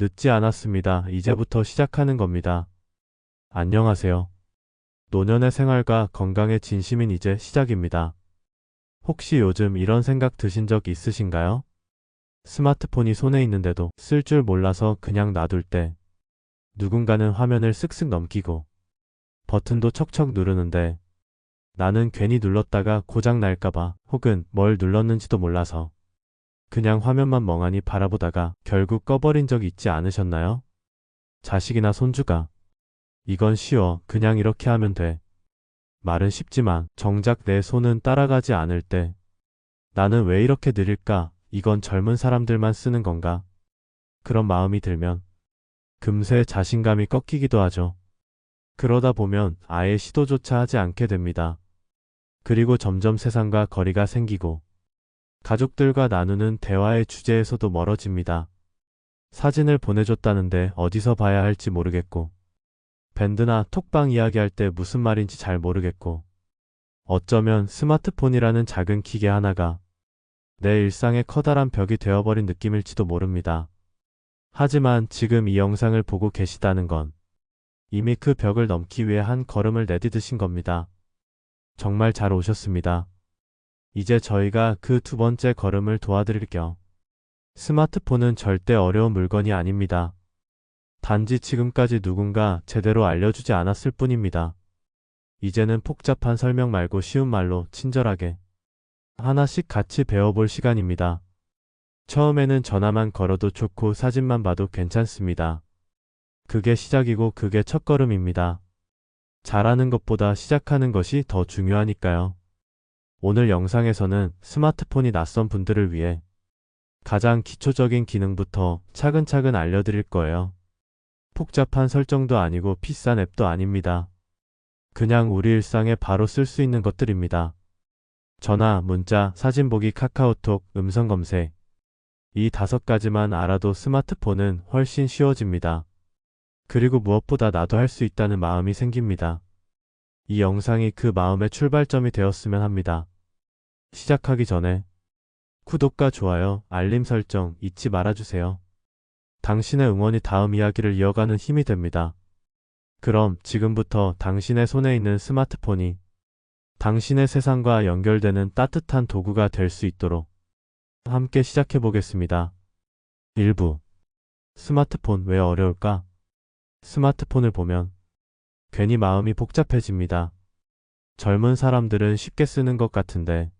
늦지 않았습니다. 이제부터 시작하는 겁니다. 안녕하세요. 노년의 생활과 건강에 진심인 이제 시작입니다. 혹시 요즘 이런 생각 드신 적 있으신가요? 스마트폰이 손에 있는데도 쓸 줄 몰라서 그냥 놔둘 때 누군가는 화면을 쓱쓱 넘기고 버튼도 척척 누르는데 나는 괜히 눌렀다가 고장 날까봐 혹은 뭘 눌렀는지도 몰라서 그냥 화면만 멍하니 바라보다가 결국 꺼버린 적 있지 않으셨나요? 자식이나 손주가 이건 쉬워 그냥 이렇게 하면 돼. 말은 쉽지만 정작 내 손은 따라가지 않을 때 나는 왜 이렇게 느릴까? 이건 젊은 사람들만 쓰는 건가? 그런 마음이 들면 금세 자신감이 꺾이기도 하죠. 그러다 보면 아예 시도조차 하지 않게 됩니다. 그리고 점점 세상과 거리가 생기고 가족들과 나누는 대화의 주제에서도 멀어집니다. 사진을 보내줬다는데 어디서 봐야 할지 모르겠고 밴드나 톡방 이야기할 때 무슨 말인지 잘 모르겠고 어쩌면 스마트폰이라는 작은 기계 하나가 내 일상의 커다란 벽이 되어버린 느낌일지도 모릅니다. 하지만 지금 이 영상을 보고 계시다는 건 이미 그 벽을 넘기 위해 한 걸음을 내디드신 겁니다. 정말 잘 오셨습니다. 이제 저희가 그 두 번째 걸음을 도와드릴게요. 스마트폰은 절대 어려운 물건이 아닙니다. 단지 지금까지 누군가 제대로 알려주지 않았을 뿐입니다. 이제는 복잡한 설명 말고 쉬운 말로 친절하게 하나씩 같이 배워볼 시간입니다. 처음에는 전화만 걸어도 좋고 사진만 봐도 괜찮습니다. 그게 시작이고 그게 첫걸음입니다. 잘하는 것보다 시작하는 것이 더 중요하니까요. 오늘 영상에서는 스마트폰이 낯선 분들을 위해 가장 기초적인 기능부터 차근차근 알려드릴 거예요. 복잡한 설정도 아니고 비싼 앱도 아닙니다. 그냥 우리 일상에 바로 쓸 수 있는 것들입니다. 전화, 문자, 사진 보기, 카카오톡, 음성 검색. 이 다섯 가지만 알아도 스마트폰은 훨씬 쉬워집니다. 그리고 무엇보다 나도 할 수 있다는 마음이 생깁니다. 이 영상이 그 마음의 출발점이 되었으면 합니다. 시작하기 전에 구독과 좋아요, 알림 설정 잊지 말아주세요. 당신의 응원이 다음 이야기를 이어가는 힘이 됩니다. 그럼 지금부터 당신의 손에 있는 스마트폰이 당신의 세상과 연결되는 따뜻한 도구가 될 수 있도록 함께 시작해 보겠습니다. 1부 스마트폰 왜 어려울까? 스마트폰을 보면 괜히 마음이 복잡해집니다. 젊은 사람들은 쉽게 쓰는 것 같은데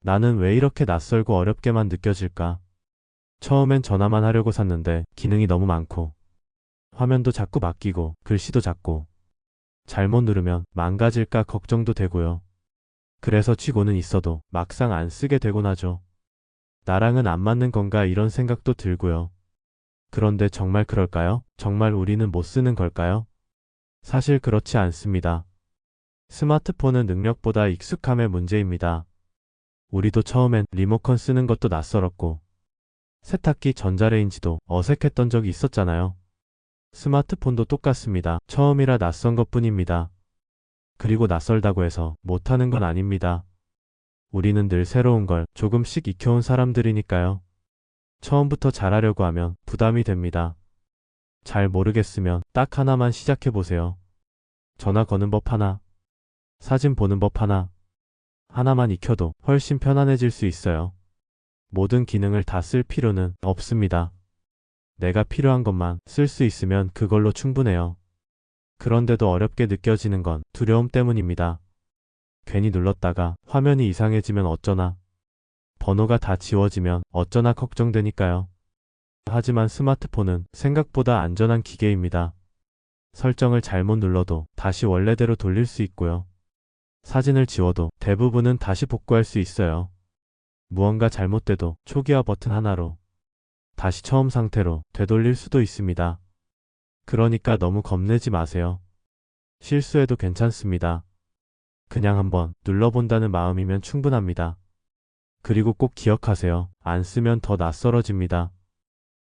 나는 왜 이렇게 낯설고 어렵게만 느껴질까? 처음엔 전화만 하려고 샀는데 기능이 너무 많고 화면도 자꾸 바뀌고 글씨도 작고 잘못 누르면 망가질까 걱정도 되고요. 그래서 쥐고는 있어도 막상 안 쓰게 되곤 하죠. 나랑은 안 맞는 건가 이런 생각도 들고요. 그런데 정말 그럴까요? 정말 우리는 못 쓰는 걸까요? 사실 그렇지 않습니다. 스마트폰은 능력보다 익숙함의 문제입니다. 우리도 처음엔 리모컨 쓰는 것도 낯설었고 세탁기 전자레인지도 어색했던 적이 있었잖아요. 스마트폰도 똑같습니다. 처음이라 낯선 것 뿐입니다. 그리고 낯설다고 해서 못하는 건 아닙니다. 우리는 늘 새로운 걸 조금씩 익혀온 사람들이니까요. 처음부터 잘하려고 하면 부담이 됩니다. 잘 모르겠으면 딱 하나만 시작해 보세요. 전화 거는 법 하나, 사진 보는 법 하나, 하나만 익혀도 훨씬 편안해질 수 있어요. 모든 기능을 다 쓸 필요는 없습니다. 내가 필요한 것만 쓸 수 있으면 그걸로 충분해요. 그런데도 어렵게 느껴지는 건 두려움 때문입니다. 괜히 눌렀다가 화면이 이상해지면 어쩌나, 번호가 다 지워지면 어쩌나 걱정되니까요. 하지만 스마트폰은 생각보다 안전한 기계입니다. 설정을 잘못 눌러도 다시 원래대로 돌릴 수 있고요. 사진을 지워도 대부분은 다시 복구할 수 있어요. 무언가 잘못돼도 초기화 버튼 하나로 다시 처음 상태로 되돌릴 수도 있습니다. 그러니까 너무 겁내지 마세요. 실수해도 괜찮습니다. 그냥 한번 눌러본다는 마음이면 충분합니다. 그리고 꼭 기억하세요. 안 쓰면 더 낯설어집니다.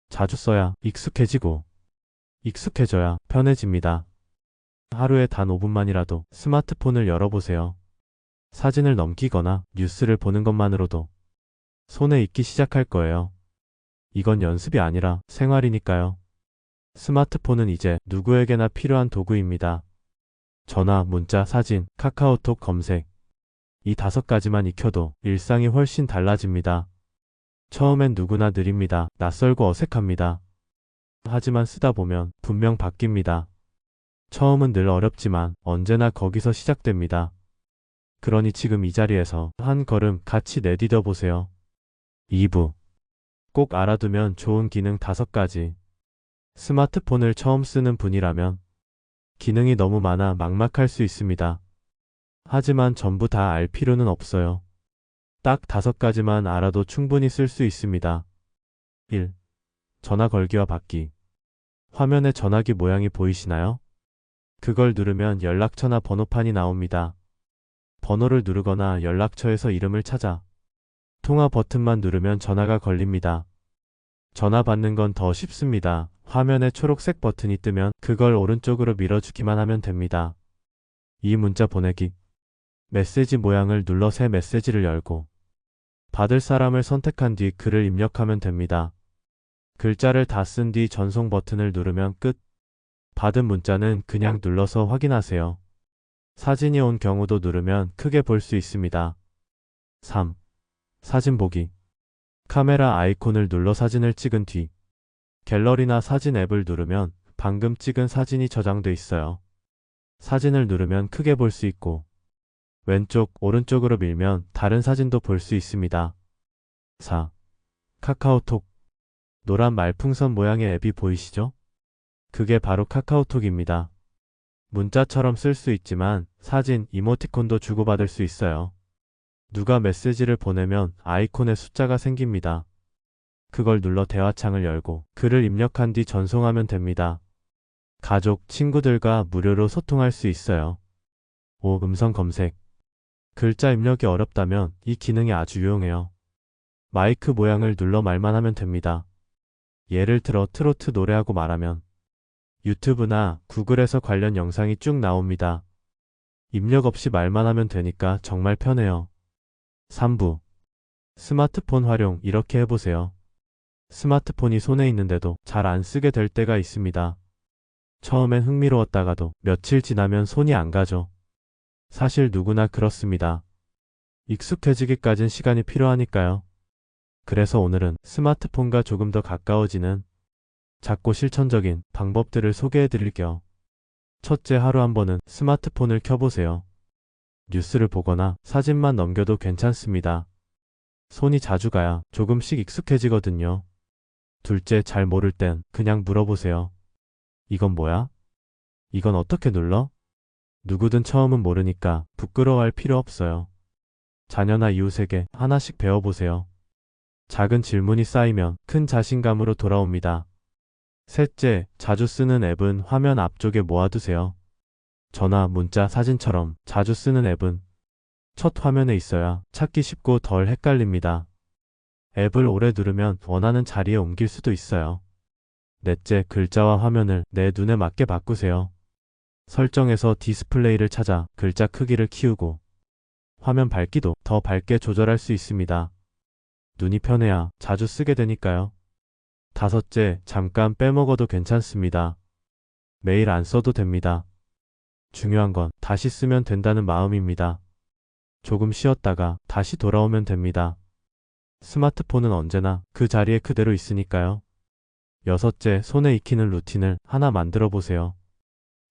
자주 써야 익숙해지고 익숙해져야 편해집니다. 하루에 단 5분만이라도 스마트폰을 열어보세요. 사진을 넘기거나 뉴스를 보는 것만으로도 손에 익기 시작할 거예요. 이건 연습이 아니라 생활이니까요. 스마트폰은 이제 누구에게나 필요한 도구입니다. 전화, 문자, 사진, 카카오톡 검색. 이 다섯 가지만 익혀도 일상이 훨씬 달라집니다. 처음엔 누구나 느립니다. 낯설고 어색합니다. 하지만 쓰다 보면 분명 바뀝니다. 처음은 늘 어렵지만 언제나 거기서 시작됩니다. 그러니 지금 이 자리에서 한 걸음 같이 내디뎌 보세요. 2부. 꼭 알아두면 좋은 기능 다섯 가지. 스마트폰을 처음 쓰는 분이라면 기능이 너무 많아 막막할 수 있습니다. 하지만 전부 다 알 필요는 없어요. 딱 다섯 가지만 알아도 충분히 쓸 수 있습니다. 1. 전화 걸기와 받기. 화면에 전화기 모양이 보이시나요? 그걸 누르면 연락처나 번호판이 나옵니다. 번호를 누르거나 연락처에서 이름을 찾아 통화 버튼만 누르면 전화가 걸립니다. 전화 받는 건 더 쉽습니다. 화면에 초록색 버튼이 뜨면 그걸 오른쪽으로 밀어주기만 하면 됩니다. 이 문자 보내기. 메시지 모양을 눌러 새 메시지를 열고 받을 사람을 선택한 뒤 글을 입력하면 됩니다. 글자를 다 쓴 뒤 전송 버튼을 누르면 끝. 받은 문자는 그냥 눌러서 확인하세요. 사진이 온 경우도 누르면 크게 볼 수 있습니다. 3. 사진 보기. 카메라 아이콘을 눌러 사진을 찍은 뒤 갤러리나 사진 앱을 누르면 방금 찍은 사진이 저장돼 있어요. 사진을 누르면 크게 볼 수 있고 왼쪽, 오른쪽으로 밀면 다른 사진도 볼 수 있습니다. 4. 카카오톡. 노란 말풍선 모양의 앱이 보이시죠? 그게 바로 카카오톡입니다. 문자처럼 쓸 수 있지만 사진, 이모티콘도 주고받을 수 있어요. 누가 메시지를 보내면 아이콘에 숫자가 생깁니다. 그걸 눌러 대화창을 열고 글을 입력한 뒤 전송하면 됩니다. 가족, 친구들과 무료로 소통할 수 있어요. 5. 음성 검색. 글자 입력이 어렵다면 이 기능이 아주 유용해요. 마이크 모양을 눌러 말만 하면 됩니다. 예를 들어 트로트 노래하고 말하면 유튜브나 구글에서 관련 영상이 쭉 나옵니다. 입력 없이 말만 하면 되니까 정말 편해요. 3부. 스마트폰 활용 이렇게 해보세요. 스마트폰이 손에 있는데도 잘 안 쓰게 될 때가 있습니다. 처음엔 흥미로웠다가도 며칠 지나면 손이 안 가죠. 사실 누구나 그렇습니다. 익숙해지기까진 시간이 필요하니까요. 그래서 오늘은 스마트폰과 조금 더 가까워지는 작고 실천적인 방법들을 소개해 드릴게요. 첫째 하루 한 번은 스마트폰을 켜보세요. 뉴스를 보거나 사진만 넘겨도 괜찮습니다. 손이 자주 가야 조금씩 익숙해지거든요. 둘째 잘 모를 땐 그냥 물어보세요. 이건 뭐야? 이건 어떻게 눌러? 누구든 처음은 모르니까 부끄러워할 필요 없어요. 자녀나 이웃에게 하나씩 배워보세요. 작은 질문이 쌓이면 큰 자신감으로 돌아옵니다. 셋째, 자주 쓰는 앱은 화면 앞쪽에 모아두세요. 전화, 문자, 사진처럼 자주 쓰는 앱은 첫 화면에 있어야 찾기 쉽고 덜 헷갈립니다. 앱을 오래 누르면 원하는 자리에 옮길 수도 있어요. 넷째, 글자와 화면을 내 눈에 맞게 바꾸세요. 설정에서 디스플레이를 찾아 글자 크기를 키우고 화면 밝기도 더 밝게 조절할 수 있습니다. 눈이 편해야 자주 쓰게 되니까요. 다섯째, 잠깐 빼먹어도 괜찮습니다. 매일 안 써도 됩니다. 중요한 건 다시 쓰면 된다는 마음입니다. 조금 쉬었다가 다시 돌아오면 됩니다. 스마트폰은 언제나 그 자리에 그대로 있으니까요. 여섯째, 손에 익히는 루틴을 하나 만들어 보세요.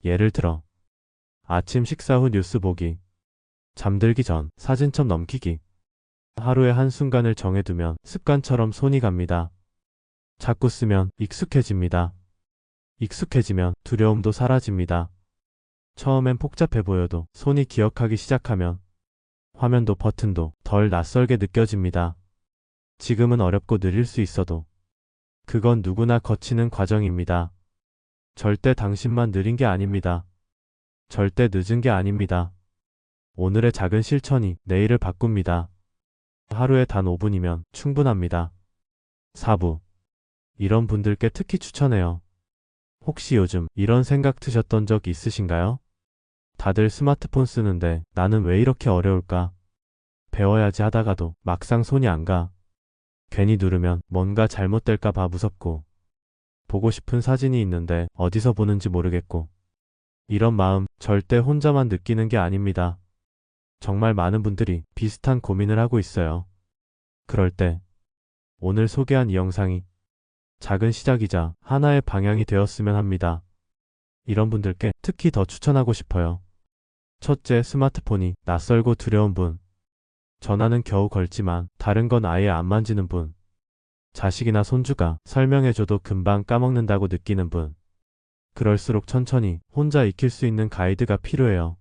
예를 들어, 아침 식사 후 뉴스 보기, 잠들기 전 사진첩 넘기기, 하루에 한순간을 정해두면 습관처럼 손이 갑니다. 자꾸 쓰면 익숙해집니다. 익숙해지면 두려움도 사라집니다. 처음엔 복잡해 보여도 손이 기억하기 시작하면 화면도 버튼도 덜 낯설게 느껴집니다. 지금은 어렵고 느릴 수 있어도 그건 누구나 거치는 과정입니다. 절대 당신만 느린 게 아닙니다. 절대 늦은 게 아닙니다. 오늘의 작은 실천이 내일을 바꿉니다. 하루에 단 5분이면 충분합니다. 4부. 이런 분들께 특히 추천해요. 혹시 요즘 이런 생각 드셨던 적 있으신가요? 다들 스마트폰 쓰는데 나는 왜 이렇게 어려울까? 배워야지 하다가도 막상 손이 안 가. 괜히 누르면 뭔가 잘못될까봐 무섭고 보고 싶은 사진이 있는데 어디서 보는지 모르겠고. 이런 마음 절대 혼자만 느끼는 게 아닙니다. 정말 많은 분들이 비슷한 고민을 하고 있어요. 그럴 때 오늘 소개한 이 영상이 작은 시작이자 하나의 방향이 되었으면 합니다. 이런 분들께 특히 더 추천하고 싶어요. 첫째, 스마트폰이 낯설고 두려운 분. 전화는 겨우 걸지만 다른 건 아예 안 만지는 분. 자식이나 손주가 설명해줘도 금방 까먹는다고 느끼는 분. 그럴수록 천천히 혼자 익힐 수 있는 가이드가 필요해요.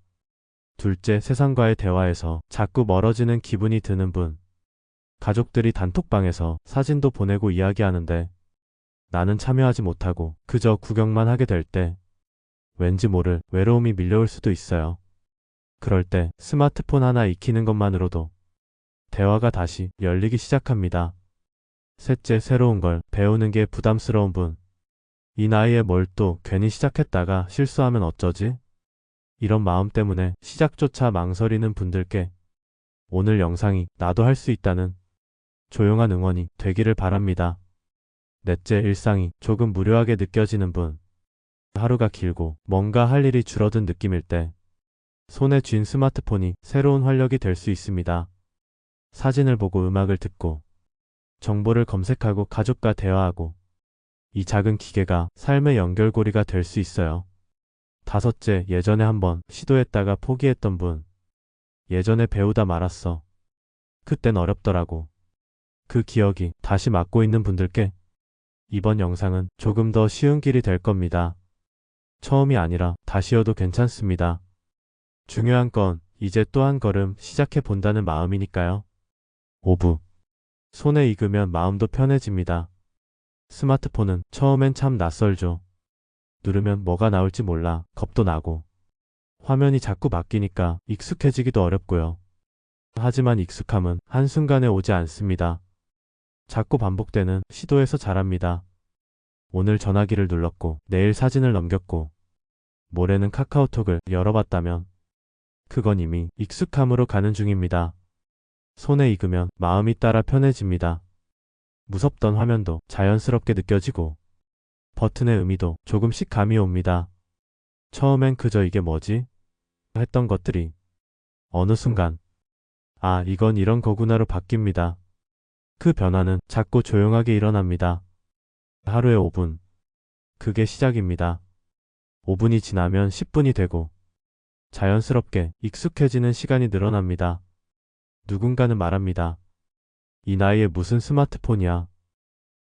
둘째, 세상과의 대화에서 자꾸 멀어지는 기분이 드는 분. 가족들이 단톡방에서 사진도 보내고 이야기하는데 나는 참여하지 못하고 그저 구경만 하게 될 때 왠지 모를 외로움이 밀려올 수도 있어요. 그럴 때 스마트폰 하나 익히는 것만으로도 대화가 다시 열리기 시작합니다. 셋째, 새로운 걸 배우는 게 부담스러운 분. 이 나이에 뭘 또 괜히 시작했다가 실수하면 어쩌지? 이런 마음 때문에 시작조차 망설이는 분들께 오늘 영상이 나도 할 수 있다는 조용한 응원이 되기를 바랍니다. 넷째, 일상이 조금 무료하게 느껴지는 분. 하루가 길고 뭔가 할 일이 줄어든 느낌일 때 손에 쥔 스마트폰이 새로운 활력이 될 수 있습니다. 사진을 보고 음악을 듣고 정보를 검색하고 가족과 대화하고 이 작은 기계가 삶의 연결고리가 될 수 있어요. 다섯째, 예전에 한번 시도했다가 포기했던 분. 예전에 배우다 말았어. 그땐 어렵더라고. 그 기억이 다시 맡고 있는 분들께 이번 영상은 조금 더 쉬운 길이 될 겁니다. 처음이 아니라 다시여도 괜찮습니다. 중요한 건 이제 또 한 걸음 시작해 본다는 마음이니까요. 5부. 손에 익으면 마음도 편해집니다. 스마트폰은 처음엔 참 낯설죠. 누르면 뭐가 나올지 몰라 겁도 나고. 화면이 자꾸 바뀌니까 익숙해지기도 어렵고요. 하지만 익숙함은 한순간에 오지 않습니다. 자꾸 반복되는 시도에서 자랍니다. 오늘 전화기를 눌렀고 내일 사진을 넘겼고 모레는 카카오톡을 열어봤다면 그건 이미 익숙함으로 가는 중입니다. 손에 익으면 마음이 따라 편해집니다. 무섭던 화면도 자연스럽게 느껴지고 버튼의 의미도 조금씩 감이 옵니다. 처음엔 그저 이게 뭐지? 했던 것들이 어느 순간 아 이건 이런 거구나로 바뀝니다. 그 변화는 작고 조용하게 일어납니다. 하루에 5분. 그게 시작입니다. 5분이 지나면 10분이 되고 자연스럽게 익숙해지는 시간이 늘어납니다. 누군가는 말합니다. 이 나이에 무슨 스마트폰이야.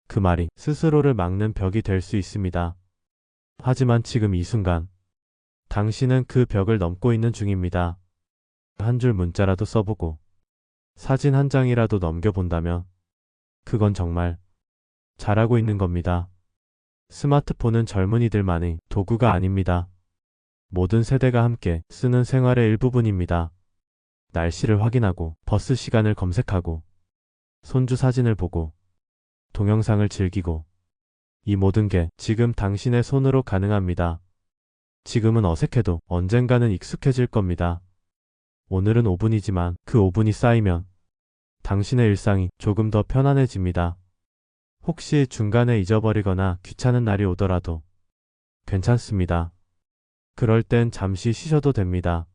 그 말이 스스로를 막는 벽이 될 수 있습니다. 하지만 지금 이 순간 당신은 그 벽을 넘고 있는 중입니다. 한 줄 문자라도 써보고 사진 한 장이라도 넘겨본다면 그건 정말 잘하고 있는 겁니다. 스마트폰은 젊은이들만의 도구가 아닙니다. 모든 세대가 함께 쓰는 생활의 일부분입니다. 날씨를 확인하고 버스 시간을 검색하고 손주 사진을 보고 동영상을 즐기고 이 모든 게 지금 당신의 손으로 가능합니다. 지금은 어색해도 언젠가는 익숙해질 겁니다. 오늘은 5분이지만 그 5분이 쌓이면 당신의 일상이 조금 더 편안해집니다. 혹시 중간에 잊어버리거나 귀찮은 날이 오더라도 괜찮습니다. 그럴 땐 잠시 쉬셔도 됩니다.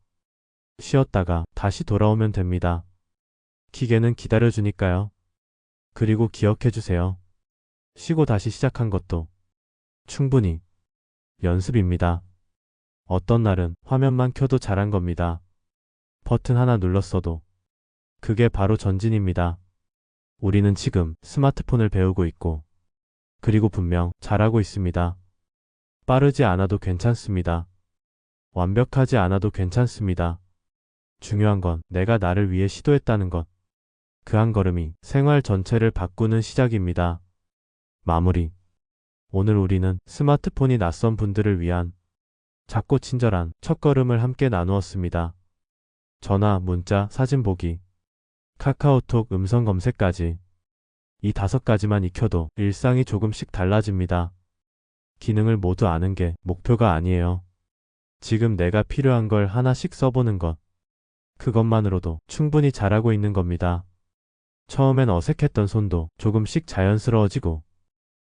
쉬었다가 다시 돌아오면 됩니다. 기계는 기다려주니까요. 그리고 기억해 주세요. 쉬고 다시 시작한 것도 충분히 연습입니다. 어떤 날은 화면만 켜도 잘한 겁니다. 버튼 하나 눌렀어도 그게 바로 전진입니다. 우리는 지금 스마트폰을 배우고 있고 그리고 분명 잘하고 있습니다. 빠르지 않아도 괜찮습니다. 완벽하지 않아도 괜찮습니다. 중요한 건 내가 나를 위해 시도했다는 것. 그 한 걸음이 생활 전체를 바꾸는 시작입니다. 마무리. 오늘 우리는 스마트폰이 낯선 분들을 위한 작고 친절한 첫걸음을 함께 나누었습니다. 전화, 문자, 사진 보기, 카카오톡 음성 검색까지 이 다섯 가지만 익혀도 일상이 조금씩 달라집니다. 기능을 모두 아는 게 목표가 아니에요. 지금 내가 필요한 걸 하나씩 써보는 것. 그것만으로도 충분히 잘하고 있는 겁니다. 처음엔 어색했던 손도 조금씩 자연스러워지고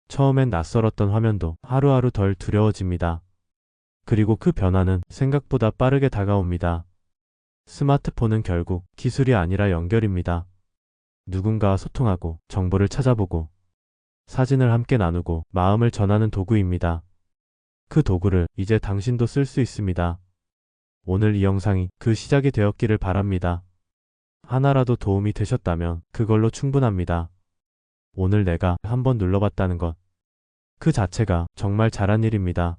처음엔 낯설었던 화면도 하루하루 덜 두려워집니다. 그리고 그 변화는 생각보다 빠르게 다가옵니다. 스마트폰은 결국 기술이 아니라 연결입니다. 누군가와 소통하고 정보를 찾아보고 사진을 함께 나누고 마음을 전하는 도구입니다. 그 도구를 이제 당신도 쓸 수 있습니다. 오늘 이 영상이 그 시작이 되었기를 바랍니다. 하나라도 도움이 되셨다면 그걸로 충분합니다. 오늘 내가 한번 눌러봤다는 것. 그 자체가 정말 잘한 일입니다.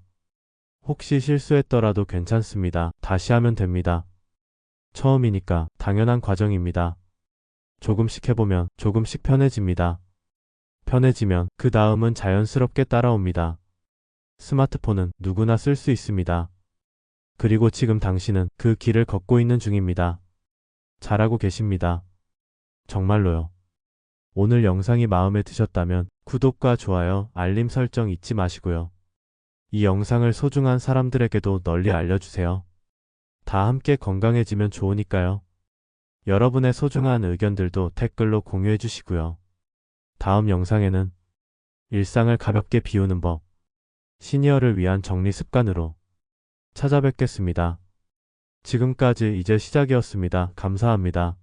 혹시 실수했더라도 괜찮습니다. 다시 하면 됩니다. 처음이니까 당연한 과정입니다. 조금씩 해보면 조금씩 편해집니다. 편해지면 그 다음은 자연스럽게 따라옵니다. 스마트폰은 누구나 쓸 수 있습니다. 그리고 지금 당신은 그 길을 걷고 있는 중입니다. 잘하고 계십니다. 정말로요. 오늘 영상이 마음에 드셨다면 구독과 좋아요, 알림 설정 잊지 마시고요. 이 영상을 소중한 사람들에게도 널리 알려주세요. 다 함께 건강해지면 좋으니까요. 여러분의 소중한 의견들도 댓글로 공유해 주시고요. 다음 영상에는 일상을 가볍게 비우는 법, 시니어를 위한 정리 습관으로 찾아뵙겠습니다. 지금까지 이제 시작이었습니다. 감사합니다.